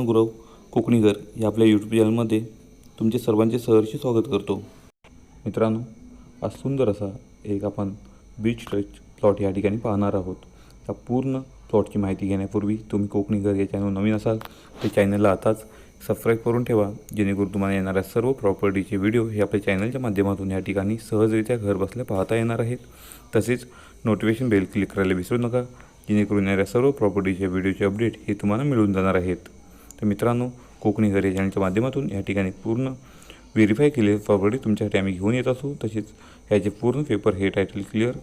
गुरव कोकणीकर या आपल्या यूट्यूब चॅनलमध्ये तुमचे सर्वांचे सहर्ष स्वागत करतो. मित्रांनो आज सुंदर असा एक आपण बीच टच प्लॉट या ठिकाणी पाहणार आहोत. या पूर्ण प्लॉटची माहिती घेण्यापूर्वी तुम्ही कोकणीकर या चॅनल नवीन असाल तर चॅनलला आताच सबस्क्राईब करून ठेवा जेणेकरून तुम्हाला येणाऱ्या सर्व प्रॉपर्टीचे व्हिडिओ हे आपल्या चॅनलच्या माध्यमातून या ठिकाणी सहजरित्या घर बसल्या पाहता येणार आहेत. तसेच नोटिफिकेशन बेल क्लिक करायला विसरू नका जेणेकरून येणाऱ्या सर्व प्रॉपर्टीचे व्हिडिओचे अपडेट हे तुम्हाला मिळून जाणार आहेत. तर मित्रांनो कोकणी घर चॅनलच्या माध्यमातून या ठिकाणी पूर्ण व्हेरीफाय केलेले प्रॉपर्टी तुमच्यासाठी आम्ही घेऊन येत असू. तसेच ह्याचे पूर्ण पेपर हे टायटल क्लिअर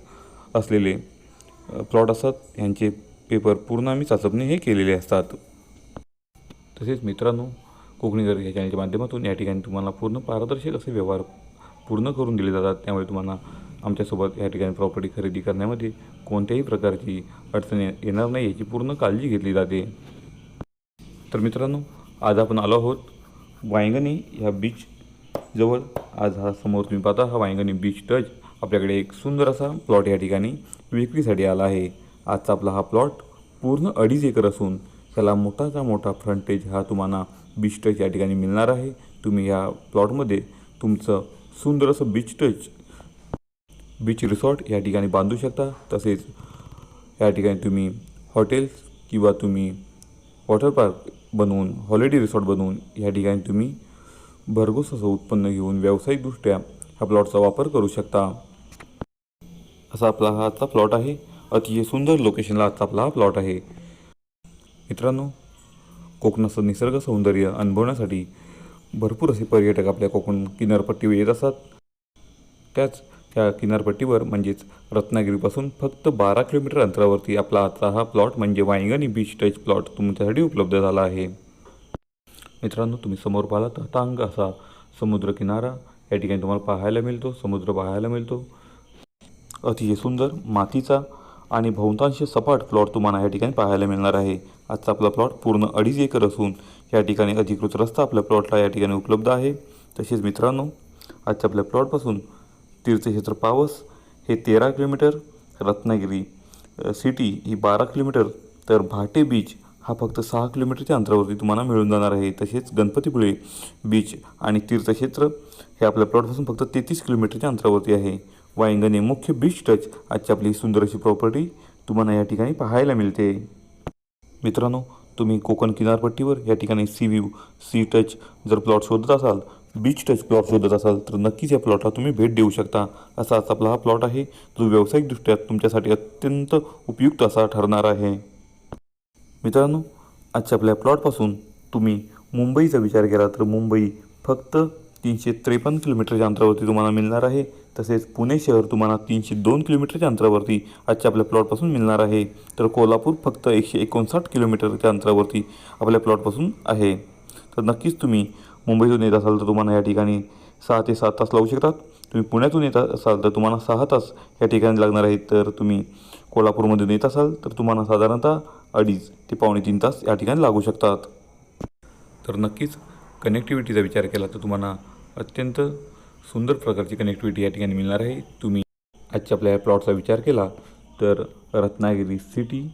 असलेले प्लॉट असतात. ह्यांचे पेपर पूर्ण आम्ही चाचपणी हे केलेले असतात. तसेच मित्रांनो कोकणी घर या चॅनलच्या माध्यमातून या ठिकाणी तुम्हाला पूर्ण पारदर्शक असे व्यवहार पूर्ण करून दिले जातात त्यामुळे तुम्हाला आमच्यासोबत या ठिकाणी प्रॉपर्टी खरेदी करण्यामध्ये कोणत्याही प्रकारची अडचण येणार नाही याची पूर्ण काळजी घेतली जाते. तर मित्रांनो आज आपण आलो आहोत वायंगणी ह्या बीच जवळ. आज हा समोर तुम्ही पाहता हा वायंगणी बीच टच आपल्याकडे एक सुंदर असा प्लॉट या ठिकाणी विक्रीसाठी आला आहे. आजचा आपला हा प्लॉट पूर्ण अडीच एकर असून त्याला मोठाचा मोठा फ्रंटेज हा तुम्हाला बीच टच या ठिकाणी मिळणार आहे. तुम्ही ह्या प्लॉटमध्ये तुमचं सुंदर असं बीच टच बीच रिसॉर्ट या ठिकाणी बांधू शकता. तसेच या ठिकाणी तुम्ही हॉटेल्स किंवा तुम्ही वॉटर पार्क बनवून हॉलिडे रिसॉर्ट बनवून या ठिकाणी तुम्ही भरघोस असं उत्पन्न घेऊन व्यावसायिकदृष्ट्या ह्या प्लॉटचा वापर करू शकता. असा आपला हा आजचा प्लॉट आहे. अतिशय सुंदर लोकेशनला आजचा आपला हा प्लॉट आहे. मित्रांनो कोकणाचं निसर्ग सौंदर्य अनुभवण्यासाठी भरपूर असे पर्यटक आपल्या कोकण किनारपट्टीवर येत असतात. त्याच त्या किनारपट्टीवर म्हणजेच रत्नागिरीपासून फक्त बारा किलोमीटर अंतरावरती आपला आता हा प्लॉट म्हणजे वायंगणी बीच टच प्लॉट तुमच्यासाठी उपलब्ध झाला आहे. मित्रांनो तुम्ही समोर पाहिला तर तांग असा समुद्र किनारा. या ठिकाणी तुम्हाला पाहायला मिळतो समुद्र पाहायला मिळतो. अतिशय सुंदर मातीचा आणि बहुतांश सपाट प्लॉट तुम्हाला या ठिकाणी पाहायला मिळणार आहे. आजचा आपला प्लॉट पूर्ण अडीच एकर असून या ठिकाणी अधिकृत रस्ता आपल्या प्लॉटला या ठिकाणी उपलब्ध आहे. तसेच मित्रांनो आजच्या आपल्या प्लॉटपासून तीर्थक्षेत्र पावस हे तेरा किलोमीटर रत्नागिरी सिटी ही बारा किलोमीटर. तर भाटे बीच हा फक्त सहा किलोमीटरच्या अंतरावरती तुम्हाला मिळून जाणार आहे. तसेच गणपतीपुळे बीच आणि तीर्थक्षेत्र हे आपल्या प्लॉटपासून फक्त तेहतीस किलोमीटरच्या अंतरावरती आहे. वायंगणे मुख्य बीच टच आजची आपली सुंदर अशी प्रॉपर्टी तुम्हाला या ठिकाणी पाहायला मिळते. मित्रांनो तुम्ही कोकण किनारपट्टीवर या ठिकाणी सी व्ह्यू सी टच जर प्लॉट शोधत असाल बीच टच प्लॉट शोधत असाल तर नक्कीच या प्लॉटला तुम्ही भेट देऊ शकता. असा आज आपला हा प्लॉट आहे जो व्यावसायिकदृष्ट्या तुमच्यासाठी अत्यंत उपयुक्त असा ठरणार आहे. मित्रांनो आजच्या आपल्या प्लॉटपासून तुम्ही मुंबईचा विचार केला तर मुंबई फक्त तीनशे त्रेपन्न किलोमीटरच्या अंतरावरती तुम्हाला मिळणार आहे. तसेच पुणे शहर तुम्हाला तीनशे दोन किलोमीटरच्या अंतरावरती आजच्या आपल्या प्लॉटपासून मिळणार आहे. तर कोल्हापूर फक्त एकशे एकोणसाठ किलोमीटरच्या अंतरावरती आपल्या प्लॉटपासून आहे. तर नक्कीच तुम्ही मुंबईतून येत असाल तर तुम्हाला या ठिकाणी सहा ते सात तास लागू शकतात. तुम्ही पुण्यातून येत असाल तर तुम्हाला सहा तास या ठिकाणी लागणार आहेत. तर तुम्ही कोल्हापूरमधून येत असाल तर तुम्हाला साधारणतः अडीच ते पावणे तीन तास या ठिकाणी लागू शकतात. तर नक्कीच कनेक्टिव्हिटीचा विचार केला तर तुम्हाला अत्यंत सुंदर प्रकारची कनेक्टिव्हिटी या ठिकाणी मिळणार आहे. तुम्ही आजच्या आपल्या या प्लॉटचा विचार केला तर रत्नागिरी सिटी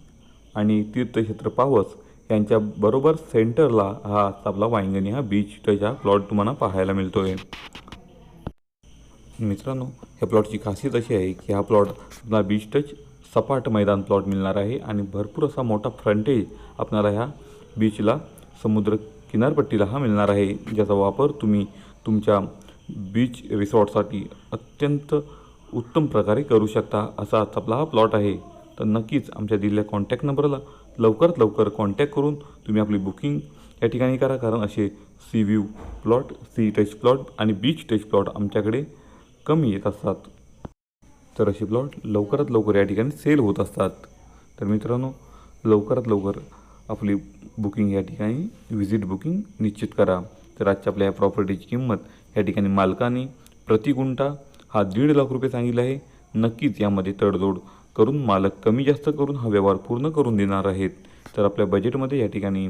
आणि तीर्थक्षेत्र पावस यांच्या बरोबर सेंटरला हा आजचा आपला वायंगणी हा बीच टच हा प्लॉट तुम्हाला पाहायला मिळतो आहे मित्रांनो ह्या प्लॉटची खासियत अशी आहे की हा प्लॉट आपला बीच टच सपाट मैदान प्लॉट मिळणार आहे आणि भरपूर असा मोठा फ्रंटेज आपणाला ह्या बीचला समुद्र किनारपट्टीला हा मिळणार आहे ज्याचा वापर तुम्ही तुमच्या बीच रिसॉर्टसाठी अत्यंत उत्तम प्रकारे करू शकता असा आजचा आपला हा प्लॉट आहे. तर नक्कीच आमच्या दिलेल्या कॉन्टॅक्ट नंबरला लवकरात लवकर कॉन्टॅक्ट करून तुम्ही आपली बुकिंग या ठिकाणी करा. कारण असे sea view plot sea touch plot आणि बीच टच प्लॉट आमच्याकडे कमी येत असतात. तर असे प्लॉट लवकरात लवकर या ठिकाणी सेल होत असतात. तर मित्रांनो लवकरात लवकर आपली बुकिंग या ठिकाणी व्हिजिट बुकिंग निश्चित करा. तर आजच्या आपल्या या प्रॉपर्टीची किंमत या ठिकाणी मालकाने प्रति गुंठा हा दीड लाख रुपये सांगितला आहे. नक्कीच यामध्ये तडजोड करून मालक कमी जास्त करून हा व्यवहार पूर्ण करून देणार आहेत. तर आपल्या बजेटमध्ये या ठिकाणी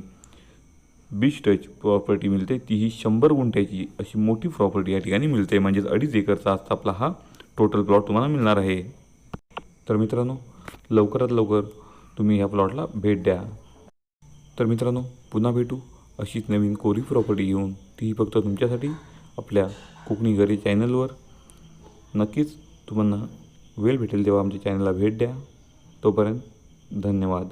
बीच टच प्रॉपर्टी मिळते. तीही शंभर गुंठ्याची अशी मोठी प्रॉपर्टी या ठिकाणी मिळते. म्हणजेच अडीच एकरचा आजचा आपला हा टोटल प्लॉट तुम्हाला मिळणार आहे. तर मित्रांनो लवकरात लवकर तुम्ही ह्या प्लॉटला भेट द्या. तर मित्रांनो पुन्हा भेटू अशीच नवीन कोरी प्रॉपर्टी घेऊन. ती फक्त तुमच्यासाठी आपल्या कोकणी घरी चॅनलवर नक्कीच तुम्हाला वेळ भेटेल तेव्हा आमच्या चॅनलला भेट द्या. तोपर्यंत धन्यवाद.